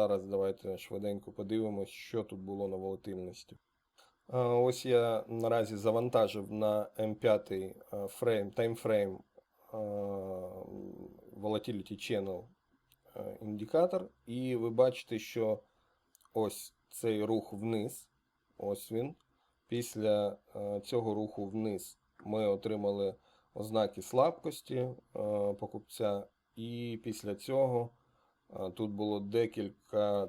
Зараз давайте швиденько подивимось, що тут було на волатильності. Е, Ось я наразі завантажив на M5 е, фрейм, таймфрейм е, Volatility Channel е, індикатор, і ви бачите, що ось цей рух вниз, ось він. Після е, цього руху вниз ми отримали ознаки слабкості е, покупця, і після цього е, тут було декілька,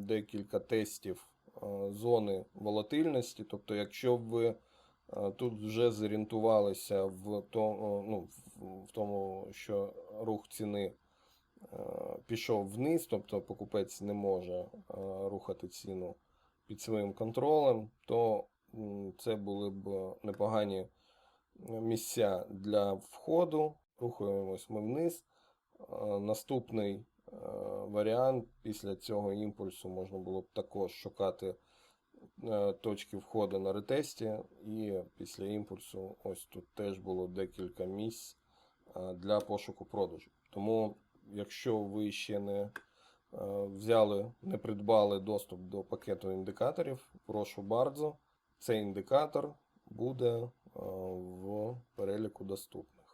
декілька тестів е, зони волатильності. Тобто, якщо ви е, тут вже зорієнтувалися в тому, ну, в- тому, що рух ціни е, пішов вниз, тобто покупець не може е, рухати ціну під своїм контролем, то це були б непогані місця для входу. Рухаємось ми вниз. Е, Наступний е, варіант після цього імпульсу можна було б також шукати е, точки входу на ретесті, і після імпульсу ось тут теж було декілька місць е, для пошуку продажу. Тому, якщо ви ще не е, взяли, не придбали доступ до пакету індикаторів, прошу bardzo, цей індикатор буде в переліку доступних.